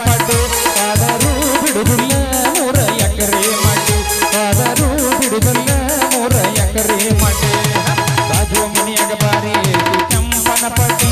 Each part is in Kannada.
ಪಟ್ಟು ಆದರೂ ಬಿಡುದಿಲ್ಲ ನೂರ ಎಕರೆ ಮಾಡು ಆದರೂ ಬಿಡುದಿಲ್ಲ ಮೂರ ಎಕರೆ ಮಾಡು ರಾಜು ಮನೆಯಾಗ ಬಾರಿ ಐತಿ ಕೆಂಪನ ಪಟ್ಟಿ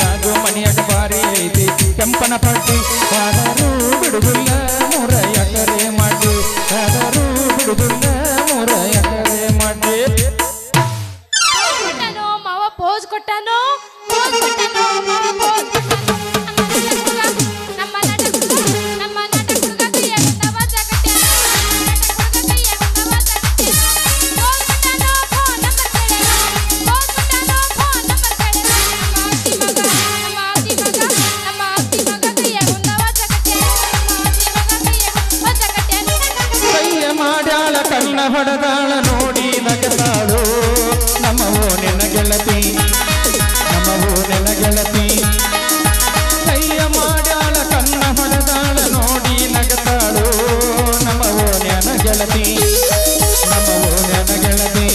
ರಾಜು ಮನೆಯಾಗ ಬಾರಿ ಐತಿ ಕೆಂಪನ ಪಟ್ಟಿ ಆದರೂ ಬಿಡುದಿಲ್ಲ ನೂರ ಎಕರೆ ಮಾಡು ಆದರೂ ಬಿಡುದಿಲ್ಲ ಮೂರ ಎಕರೆ ಮಾಡು ಕೊಟ್ಟನೋ ಮಾವ ಪೋಸ್ ಕೊಟ್ಟನೋ? ಪೋಸ್ ಕೃಷ್ಣಾಳ ನೋಡಿ ನಗತಾಳು ನಮ್ಮ ಓನಿನ ಗೆಳತಿ, ನಮ್ಮ ಓನಿನ ಗೆಳತಿ. ಕೈಯ ಮಾಡ್ಯಾಳ, ಕಣ್ಣ ಹೊಡೆದಾಳ, ನೋಡಿ ನಗತಾಳು ನಮ್ಮ ಓನಿನ ಗೆಳತಿ, ನಮ್ಮ ಓನಿನ ಗೆಳತಿ.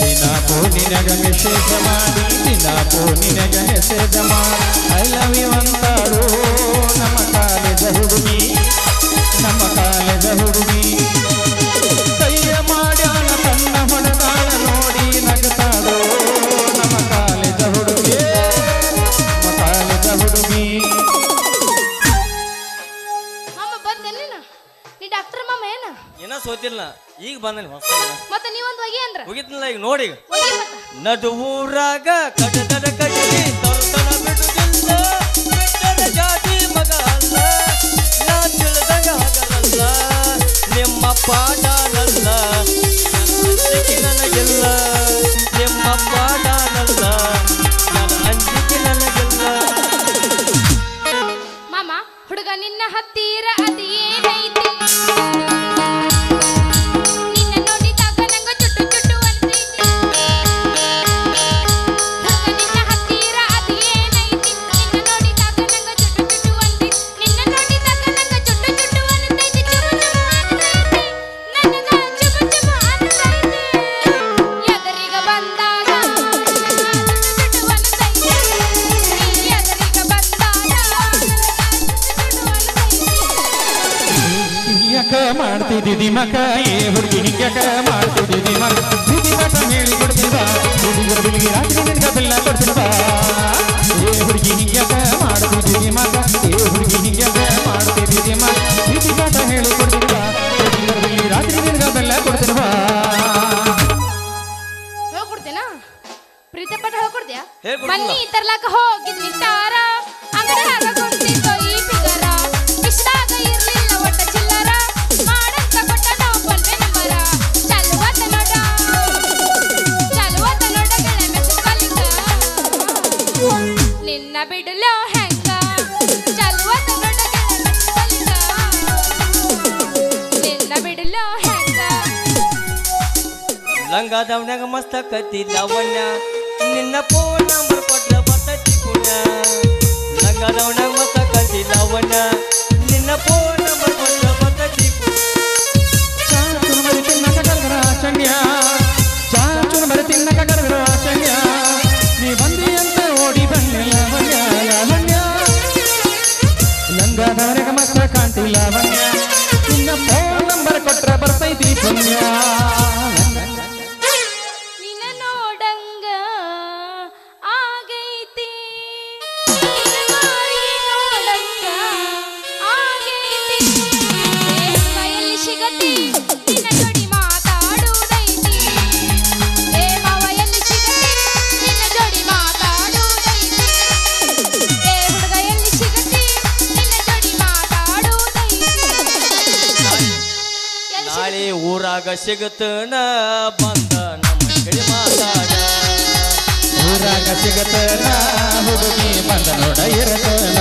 ದಿನ ಪೂನಿನಗ ನಿಷೇಧ ಮಾಡಿ ದಿನ ಪೂನಿನಗ ನಿಷೇಧ ಮಾಡಿ. ಐ ಲವ್ ಯು ಅಂತ ನೋಡಿಗ ನಡುವೂರಾಗ ಕಡದಡ ಮಾಡ್ತಿದ್ದಿ ದಿಮಕ ಏ ಹುಡುಗಿ ಹಿಂಗ್ಯಾಕ ಮಾಡ್ತಿದ್ದಿ ದಿಮಕ ದಿಮಕ ಹೇಳಿ ಕೊಡ್ತಿದ ಹುಡುಗರ ಬಿಳಿಗೆ ರಾತ್ರಿ ನಿನ್ಗ ಬೆಲ್ಲ ಕೊಡ್ತಿದ ಏ ಹುಡುಗಿ ಹಿಂಗ್ಯಾಕ ಮಾಡ್ತಿದ್ದಿ ದಿಮಕ ಏ ಹುಡುಗಿ ಹಿಂಗ್ಯಾಕ ಮಾಡ್ತಿದ್ದಿ ದಿಮಕ ದಿಮಕ ಹೇಳಿ ಕೊಡ್ತಿದ ಹುಡುಗರ ಬಿಳಿಗೆ ರಾತ್ರಿ ನಿನ್ಗ ಬೆಲ್ಲ ಕೊಡ್ತಿದ ಹೇಳ್ಕೊಡ್ತೇನಾ ಪ್ರೀತಿ ಪಟ್ಟ ಹೇಳ್ಕೊಡ್ತೀಯಾ ಮನ್ನಿ ತರ್ಲಾಕ ಹೋಗಿದ್ನಿ ತಾರ ಅಂಗಡಿ ಹಾಕ ಕಾದವನಾಗ ಮಸ್ತ ಕತ್ತಿದ್ದವನ್ನ ನಿನ್ನ ಪೋ ಊರಾಗ ಸಿಗತನ ಬಂದ ನಮ್ಮ ಕಡೆ ಮಾತಾಡ. ಊರಾಗ ಸಿಗತನ ಹುಡುಗಿ ಬಂದ ನೋಡ ಇರತನ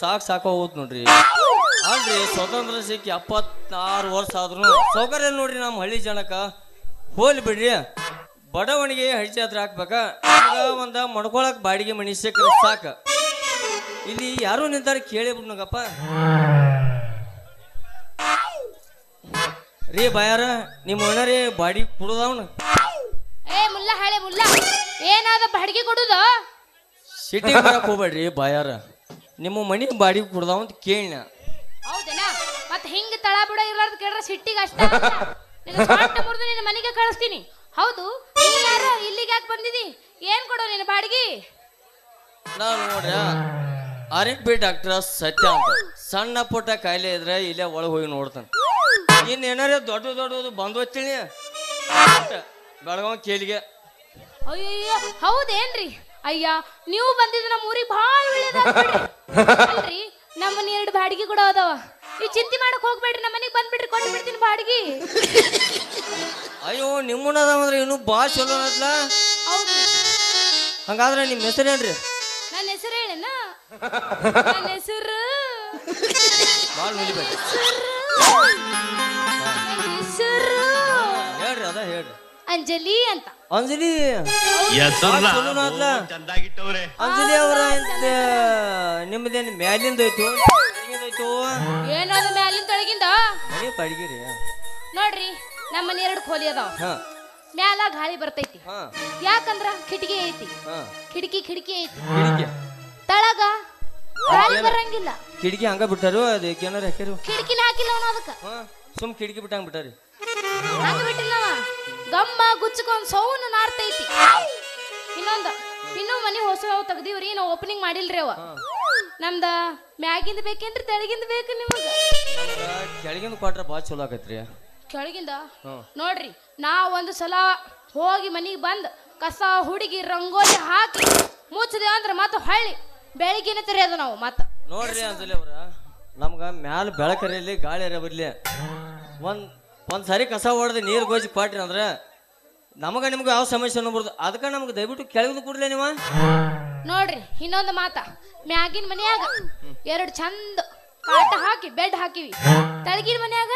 ಸಾಕು ಸಾಕೋಗುತ್ ನೋಡ್ರಿ. ಅಲ್ರಿ ಸ್ವತಂತ್ರ ಸಿಕ್ಕಿ ಎಪ್ಪತ್ತಾರು ವರ್ಷ ಆದ್ರೂ. ಸೌಕರ್ಯ ನೋಡ್ರಿ ನಮ್ಮ ಹಳ್ಳಿ ಜನಕ. ಹೋಲಿ ಬಿಡ್ರಿ. ಬಡವಣಿಗೆ ಹಳ್ಳಿ ಜಾತ್ರೆ ಹಾಕ್ಬೇಕ. ಒಂದ ಮಡ್ಕೊಳಕ್ ಬಾಡಿಗೆ ಮಣಿ ಸಿಕ್ಕ ಸಾಕ. ಇಲ್ಲಿ ಯಾರು ನಿಂತಾರ ಕೇಳಿ ನಗಪ್ಪ ರೀ ಬಾಯಾರ ನಿಮ್ಮ ಅಣ್ಣರಿ ಬಾಡಿ ಕೊಡುದವನು. ಏ ಏನಾದ ಬಾಡಿಗೆ ಕೊಡುದು? ಸಿಟಿ ಹೋಗ್ಬೇಡ್ರಿ ಬಾಯಾರ. ನಿಮ್ಮ ಮನೆ ಬಾಡಿಗೆ ಕೊಡ್ದಾವ ಅಂತ ಕೇಳಿನ. ಹೌದೇನಾ? ಮತ್ ಹಿಂಗ ತಳ ಬಿಡ ಇರ್ಲಾರ್ದ ಕೇಳ್ರ ಸಿಟ್ಟಿಗೆ ಅಷ್ಟ ಮುರಿದು ನಿನ್ನ ಮನೆಗೆ ಕಳಿಸ್ತೀನಿ. ಹೌದು ನೀ ಯಾರು ಇಲ್ಲಿಗೆ ಯಾಕೆ ಬಂದಿದಿ? ಏನ್ ಕೊಡೋ ನಿನ್ನ ಬಾಡಿಗೆ? ನಾನು ನೋಡ್ರ ಆರ್ ಬಿ ಡಾಕ್ಟರ್ ಸತ್ಯ ಅಂತ. ಸಣ್ಣ ಪುಟ್ಟ ಕಾಯಿಲೆ ಇದ್ರೆ ಇಲ್ಲೇ ಒಳಗೆ ಹೋಗಿ ನೋಡ್ತಾನೆ. ಇನ್ನ ಏನಾರ ದೊಡ್ಡ ದೊಡ್ಡದು ಬಂದು ಹೋಗ್ತೀನಿ ಬೆಳಗಾವ್ ಕೇಳಿಗೆ ಅಯ್ಯೋ ಹೌದೇನ್ರಿ? ಅಯ್ಯ ನೀವು ಬಂದಿದ್ದು ನಮ್ಮ ಊರಿಗೆ ಭಾಳ ಒಳ್ಳೇದಾಗ್ರಿ ನಮ್ಮನೆ ಎರಡು ಬಾಡಿಗೆ ಕೂಡ ಅದಾವ. ನೀವು ಚಿಂತೆ ಮಾಡಕ್ ಹೋಗ್ಬೇಡ್ರಿ ನಮ್ಮ ಮನೆಗೆ ಬಂದ್ಬಿಡ್ರಿ ಕೊಟ್ಟು ಬಿಡ್ತೀನಿ ಬಾಡಿಗೆ. ಅಯ್ಯೋ ನಿಮ್ಮನ್ನ ಅದಾವಂದ್ರೆ ಇನ್ನೂ ಭಾಳ ಚಲೋ ಅದ್ಲ. ಹೌದು ಹಂಗಾದ್ರೆ ನಿಮ್ಮ ಹೆಸರೇನ್ರಿ ನನ್ನ ಹೆಸರು ಹೇಳೇನ? ನನ್ನ ಹೆಸರು. ಭಾಳ ಹೆಸರು. ಹೇಳ್ರಿ ಅದ ಹೇಳ್ರಿ. ಅಂಜಲಿ ಅಂತ. ಅಂಜಲಿ. ಹೆಸರ್ನ ಚಂದಾಗಿಟ್ಟವ್ರೆ. ಅಂಜಲಿ ಅವರ ನಿಮ್ಮದೇನು ಮ್ಯಾಲಿಂದ ಐತು ಐತು ಏನದು ಮ್ಯಾಲಿನ ತೊಳಗಿಂದ ಮನೆ ನೋಡ್ರಿ ನಮ್ಮ ಮನೆ ಎರಡು ಖೋಲಿ ಅದಾವ. ಹಾ. ಮ್ಯಾಲ ಗಾಳಿ ಬರ್ತೈತಿ. ಹಾ. ಯಾಕಂದ್ರ ಕಿಟಕಿ ಐತಿ. ಹಾ. ಕಿಟಕಿ ಕಿಟಕಿ ಐತಿ. ಕಿಡಿಕೆ ತಳಗ ಗಾಳಿ ಬರಂಗಿಲ್ಲ. ಕಿಟಕಿ ಹಂಗ ಬಿಟ್ಟಾರು ಅದಕ್ಕೆ ಏನಾರ ಹಾಕ್ಯಾರು? ಕಿಟಕಿನ ಹಾಕಿಲ್ಲ ಅವನು ಅದಕ್ಕ. ಹಾ. ಸುಮ್ ಕಿಟಕಿ ಬಿಟ್ಟಂಗ್ ಬಿಟ್ಟಾರಿ. ಹಂಗ ಬಿಟ್ಟಿಲ್ಲವ ಗಮ್ಮ ಗುಚ್ಚಕೊಂಡ್ ಸೌನು ನಾರ್ತೈತಿ. ಇನ್ನೊಂದು ಇನ್ನೂ ಮನೆ ಹೊಸ ತೆಗ್ದಿವ್ರಿ ನಾವು ಓಪನಿಂಗ್ ಮಾಡಿಲ್ರಿ ಅವ. ನಮ್ದ ಮ್ಯಾಗಿಂದ ಬೇಕೇನ್ರಿ ತೆಳಗಿಂದ ಬೇಕು ನಿಮಗೆ? ಕೆಳಗಿಂದ ಕೊಟ್ರ ಭಾಳ ಚಲೋ ಆಗೈತ್ರಿ. ಕೆಳಗಿಂದ. ನೋಡ್ರಿ ನಾ ಒಂದು ಸಲ ಹೋಗಿ ಮನಿಗೆ ಬಂದ್ ಕಸ ಹುಡುಗಿ ರಂಗೋಲಿ ಹಾಕಿ ಮುಚ್ಚದೆ ಅಂದ್ರೆ ಮತ್ತೆ ಹೊಳ್ಳಿ ಬೆಳಿಗ್ಗೆನೆ ತೆರೆಯೋದು ನಾವು ಮತ್ತ. ನೋಡ್ರಿ ಅಂಜಲಿ ಅವ್ರ ನಮ್ಗ ಮ್ಯಾಲ ಬೆಳಕರಿಯಲ್ಲಿ ಗಾಳಿ ಅರ ಬರ್ಲಿ. ಒಂದ್ ಒಂದ್ ಸಾರಿ ಕಸ ಹೊಡೆದು ನೀರು ಗೋಜಿ ಪಾಟ್ರಿ ಅಂದ್ರೆ ನಮಗ ನಿಮ್ಗೆ ಯಾವ ಸಮಸ್ಯೆ ಬರ್ದು. ಅದಕ್ಕೆ ನಮ್ಗೆ ದಯವಿಟ್ಟು ಕೆಳಗಿಂದ ಕೂಡಲೇ ನೀವ? ನೋಡ್ರಿ ಇನ್ನೊಂದು ಮಾತ. ಮ್ಯಾಗಿನ ಮನ್ಯಾಗ ಎರಡು ಚಂದ ಕಾಟ ಹಾಕಿ ಬೆಡ್ ಹಾಕಿವಿ. ತಳಗಿನ ಮನ್ಯಾಗ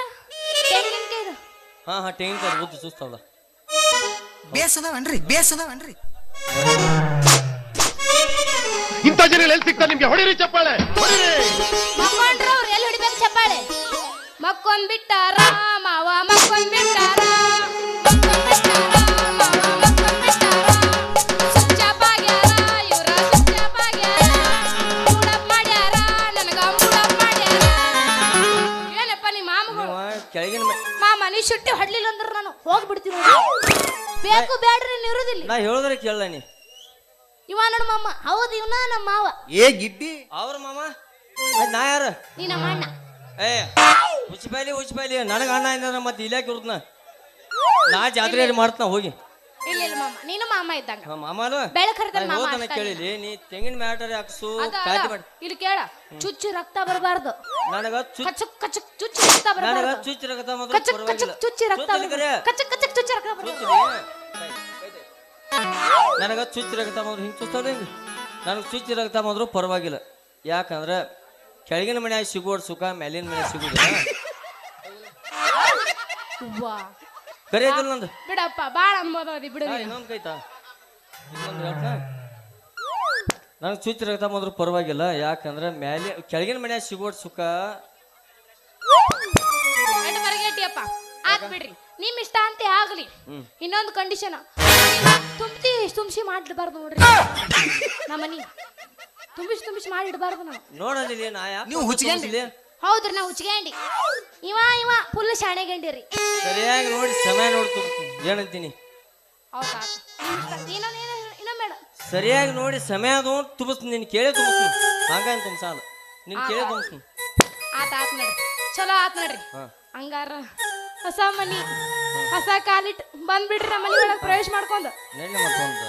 ಹಾ ಹಾ ತೆಂಗಿನಕಾಯಿ ಬುದ್ಧಿ ಸುಸ್ತಾವಲ್ಲ ಬೇಸದವನ್ರಿ ಬೇಸದವನ್ರಿ ಇಂಥ ಜನ ಎಲ್ಲಿ ಸಿಗ್ತಾರೆ ನಿಮ್ಗೆ? ಹೊಡಿರಿ ಚಪ್ಪಾಳೆ. ಹೊಡಿರಿ. ನಿಮ್ಮ ಮಾಮಗಳು ನೀವ ಕೆಳಗಿನ ಮಾಮ ನೀ ಶುಟ್ಟಿ ಹೊಡ್ಲಿಲ್ಲ ಅಂದ್ರೆ ನಾನು ಹೋಗ್ಬಿಡ್ತೀನಿ ಬೇಕು ಬೇಡ್ರಿ ನೀನ್ ಇರುದಿಲ್ಲ. ನಾ ಹೇಳಿದ್ರೆ ಕೇಳಲ್ಲ ನೀ. ಇವ ನೋಡು ಮಾಮ ಹೌದು ಇವನ ನಮ್ಮ ಮಾವ. ಏ ಗಿಡ್ಡಿ ಅವ್ರ ಮಾಮ? ನಾ ಯಾರ? ನೀ ನಮ್ಮ ಅಣ್ಣ. ಏ ಉಚ್ಪಾಯ್ಲಿ ಉಚ್ಪಾಯ್ಲಿ ನನಗ ಅಣ್ಣ ಇಂದ ಮತ್ತೆ ಇಲ್ಲ ಇರುತ್ತನ ನಾ ಜಾತ್ರೆ ಮಾಡ್ತನ ಹೋಗಿ. ಇಲ್ಲ ಇಲ್ಲ ಮಾಮ. ನೀನು ಮಾಮ ಇದ್ದಂಗ. ಹಾ, ಮಾಮ ಅಲ್ವಾ ಬೆಳಕ್ ಹರಿದ ಮಾಮ ಹೋದನ ಅಷ್ಟೇ. ಕೇಳಿಲಿ ನೀ ತೆಂಗಿನ ಮ್ಯಾಟರ್ ಹಾಕ್ಸು ಅದ, ಕಾಯ್ದೆ ಅದ. ಮಾಡಿ. ಇಲ್ಲಿ ಕೇಳ ಚುಚ್ಚು ರಕ್ತ ಬರಬಾರ್ದು. ನನಗ ಚುಚ್ ಕಚಕ್ ಕಚಕ್ ಚುಚ್ಚು ರಕ್ತ ನನಗ ಬರಬಾರ್ದು. ಚುಚ್ಚ ರಕ್ತ ಮಾತ್ರ ಕಚಕ್ ಪರವಾಗಿಲ್ಲ. ಕಚಕ್ ಚುಚ್ಚಿ ರಕ್ತ ಚುಚ್ಚಲಿ ಕರೆ. ಬರಬಾರ್ದು. ಕಚಕ್ ಕಚಕ್ ಚುಚ್ಚಿ ರಕ್ತ ಬರಬಾರ್ದು. ಚುಚ್ಚಲಿ. ನನಗ ಚುಚ್ಚ ರಗತ ಮಾತ್ರ ಹಿಂಗ್ ಚುಚ್ತಾವ ಹಿಂಗ ನನಗ ಚುಚ್ಚ ರಗತ ಮಾತ್ರ ಪರವಾಗಿಲ್ಲ. ಯಾಕಂದ್ರ ಕೆಳಗಿನ ಮನ್ಯಾಗ ಸಿಗೋಡ್ ಸುಖ ಮೇಲಿನ ಮನ್ಯಾಗ ಸಿಗುದಿಲ್ಲ. ವಾ. ಕರೆ ಐತಲ್ಲ ನಂದು. ಬಿಡಪ್ಪ ಬಾಳ ಅನ್ಬೋದಿ ಬಿಡು ಹಾ, ನೀನು. ಇನ್ನೊಂದ್ ಕೈತಾ ಇನ್ನೊಂದ್ ಹೇಳ್ತಾ ನನಗೆ ಚುಚ್ಚ ರಕ್ತ ಬಂದ್ರು ಪರವಾಗಿಲ್ಲ ಯಾಕಂದ್ರೆ ಮ್ಯಾಲೆ ಕೆಳಗಿನ ಮನ್ಯಾಗ ಸಿಗೋಡ್ ಸುಖ. ಎಷ್ಟ್ ಬರಗೇಟಿಯಪ್ಪ ಆತ್ ಬಿಡ್ರಿ. ನಿಮ್ ಇಷ್ಟ ಅಂತ ಆಗ್ಲಿ. ಹ್ಮ್. ಇನ್ನೊಂದು ಕಂಡೀಷನ್ ತುಮ್ತಿ ತುಂಬಿಸಿ ಮಾಡಿಡ್ಬಾರ್ದು ನೋಡ್ರಿ. ನಮ್ಮನಿ. ತುಂಬಿಸಿ ತುಂಬಿಸಿ ಮಾಡಿಡ್ಬಾರ್ದು ನಾವು. ನೋಡಲಿ ನಾ ಯಾಕೆ ನೀವು? ಹೌದ್ರಿ ನಾವು ಹುಚ್ಕಂಡಿ ಇವ ಇವ ಫುಲ್ ಶಾಣೆ ಗಂಡಿರಿ ಸರಿಯಾಗಿ ನೋಡಿ ಸಮಯ ನೋಡ್ತು ಏನಂತೀನಿ? ಹೌದಾ? ಇನ್ನೊಂದು ಬೇಡ ಸರಿಯಾಗಿ ನೋಡಿ ಸಮಯ ಅದು ತುಂಬಿಸ್ತೀನಿ ನೀನು ಕೇಳಿ ತುಂಬಿಸ್ತೀನಿ. ಹಂಗಂತ ತುಂಬಿಸಾಲ ನೀನು ಕೇಳಿ ತುಂಬಿಸ್ತೀನಿ. ಆತ ಆತ್ ನೋಡ್ರಿ. ಚಲೋ ಆತ್ ನೋಡ್ರಿ. ಹಾ. ಹಂಗಾರ ಹೊಸ ಮನಿ ಹೊಸ ಕಾಲಿಟ್ ಬಂದ್ಬಿಡ್ರಿ ನಮ್ಮ ಮನೆ ಒಳಗೆ ಪ್ರವೇಶ ಮಾಡ್ಕೊಂಡು. ನೆನ್ನೆ ಮತ್ತೊಂದು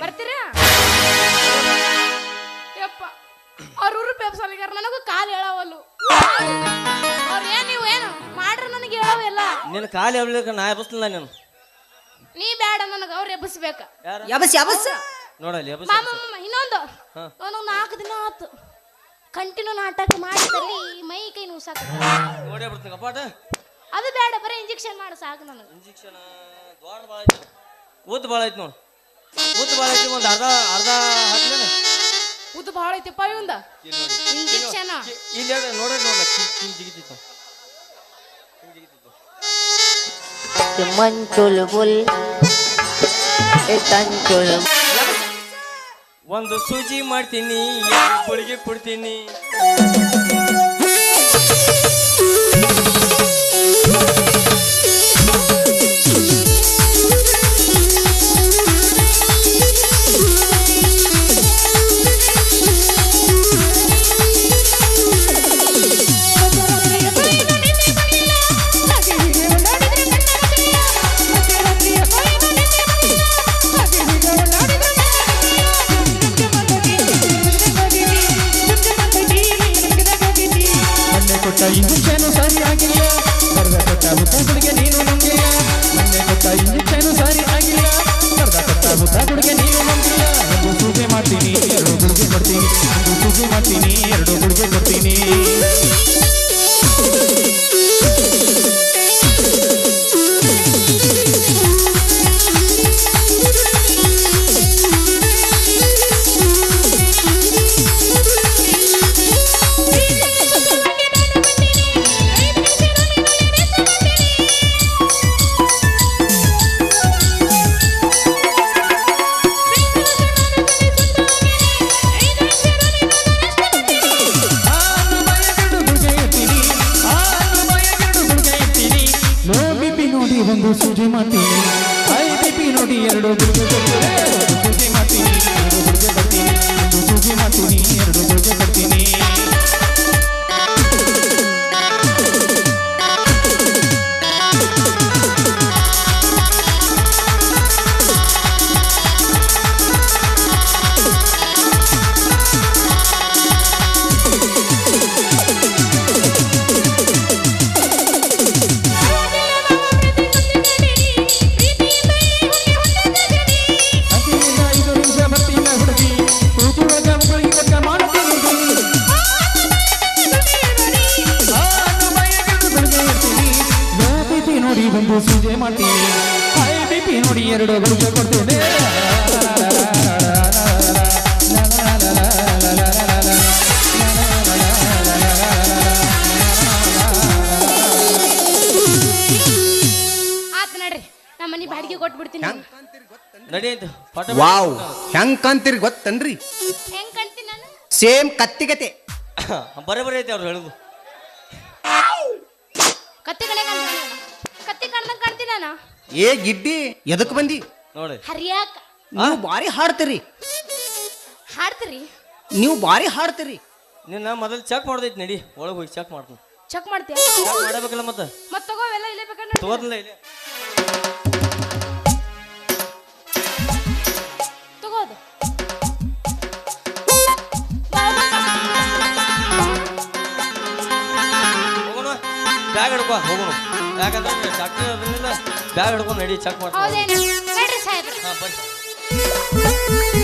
ಬರ್ತೀರಾ? ಯಪ್ಪ. ಅವ್ರ ಊರು ಪೇಪ್ಸಲಿಗಾರ ನನಗೂ ಕಾಲು ಹೇಳವಲ್ಲು. ಅವ್ರು ಏನ್ ನೀವು ಏನು? ಮಾಡ್ರಿ ನನಗೆ ಹೇಳವೆಲ್ಲ. ನಿನ್ನ ಕಾಲು ಎಬ್ಲಿಕ್ಕೆ ನಾ ಎಬ್ಬಿಸ್ಲಿಲ್ಲ ನೀನು. ನೀ ಬೇಡ ನನಗೆ ಅವ್ರು ಎಬ್ಬಿಸ್ಬೇಕ ಯಬಸ್ ಯಬಸ್ ನೋಡಲ್ಲಿ ಎಬ್ಬಿಸ್ ಮಾಮ ಮಾಮ ಇನ್ನೊಂದು. ಹಾ. ಒಂದು ನಾಲ್ಕು ದಿನ ಆತು. ಕಂಟಿನ್ಯೂ ನಾಟಕ ಮಾಡಿದಲ್ಲಿ ಮೈ ಕೈ ನೋವು ಸಾಕು ನೋಡೇ ಬಿಡ್ತೀನಿ ಕಪಾಟ ಅದು ಬೇಡ ಬರೀ ಇಂಜೆಕ್ಷನ್ ಮಾಡು ಸಾಕು ನನಗೆ. ಇಂಜೆಕ್ಷನ್ ದ್ವಾರ ಭಾಳ ಐತಿ. ಉದ್ದ ಭಾಳ ಐತಿ ನೋಡು. ಉದ್ದ ಭಾಳ ಐತಿ ಒಂದು ಅರ್ಧ ಅರ್ಧ ಹಾಕ್ಲೇನ. ಉದ್ದು ಭಾಳ ಐತಿಪ್ಪ ಇವಂದ ಇಲ್ಲಿ ನೋಡಿ. ಇಂಜೆಕ್ಷನ್ ಇಲ್ಲಿ ಎರಡು ನೋಡ್ರಿ ನೋಡ Teman culbul Itan culbul ಒಂದು ಸೂಜಿ ಮಾಡ್ತೀನಿ ಎರಡು ಗುಳಿಗೆ ಕೊಡ್ತೀನಿ. ಎರಡು ಗುಳಿಗೆ ಕೊಡ್ತೇನೆ. ಆತ್ ನಡ್ರಿ. ನಮ್ಮ ಮನೆ ಬಾಡಿಗೆ ಕೊಟ್ಬಿಡ್ತೀನಿ. ವಾವ್ ಹೆಂಗ್ ಕಂತೀರಿ ಗೊತ್ತನ್ರಿ? ಹೆಂಗ್ ಕಾಣ್ತೀನಿ ನಾನು? ಸೇಮ್ ಕತ್ತಿಗತೆ ಬರೇ ಬರೇ ಐತಿ ಅವ್ರು ಹೇಳುದು. ಕತ್ತಿ ಕಡೆ ಕಾಣ್ತೀನಿ ನಾನು. ಕತ್ತಿ ಕಾಣ್ದಂಗ್ ಕಾಣ್ತೀನಿ ನಾನು. ಏ ಗಿಡ್ಡಿ ಎದಕ್ ಬಂದಿ? ನೋಡಿ. ಹರಿಯಾಕ. ನೀವು ಬಾರಿ ಹಾಡ್ತೀರಿ. ಹಾಡ್ತೀರಿ? ನೀವು ಬಾರಿ ಹಾಡ್ತೀರಿ. ನಿನ್ನ ಮೊದಲು ಚೆಕ್ ಮಾಡ್ದೈತಿ ನಡಿ ಒಳಗೆ ಹೋಗಿ ಚೆಕ್ ಮಾಡ್ತೀನಿ. ಚೆಕ್ ಮಾಡ್ತೀಯ? ಚೆಕ್ ಮಾಡಬೇಕಲ್ಲ ಮತ್ತೆ? ಮತ್ ತಗೋವೆಲ್ಲ ಇಲ್ಲೇ ಬೇಕಂದ್ರೆ ತಗೋದಿಲ್ಲ ಇಲ್ಲೇ. ತಗೋದು ಹೋಗೋಣ ಬ್ಯಾಗ್ ಹಿಡ್ಕೋ ಹೋಗೋಣ. ಯಾಕಂದ್ರೆ ಡಾಕ್ಟರ್ ಅದನ್ನೆಲ್ಲ ಬ್ಯಾಗ್ ಹಿಡ್ಕೊಂಡು ನಡಿ ಚೆಕ್ ಮಾಡ್ತೀನಿ ಹೌದೇನು? ನಡ್ರಿ ಸಾಹೇಬ್ರ. ಹಾಂ ಬರ್ರಿ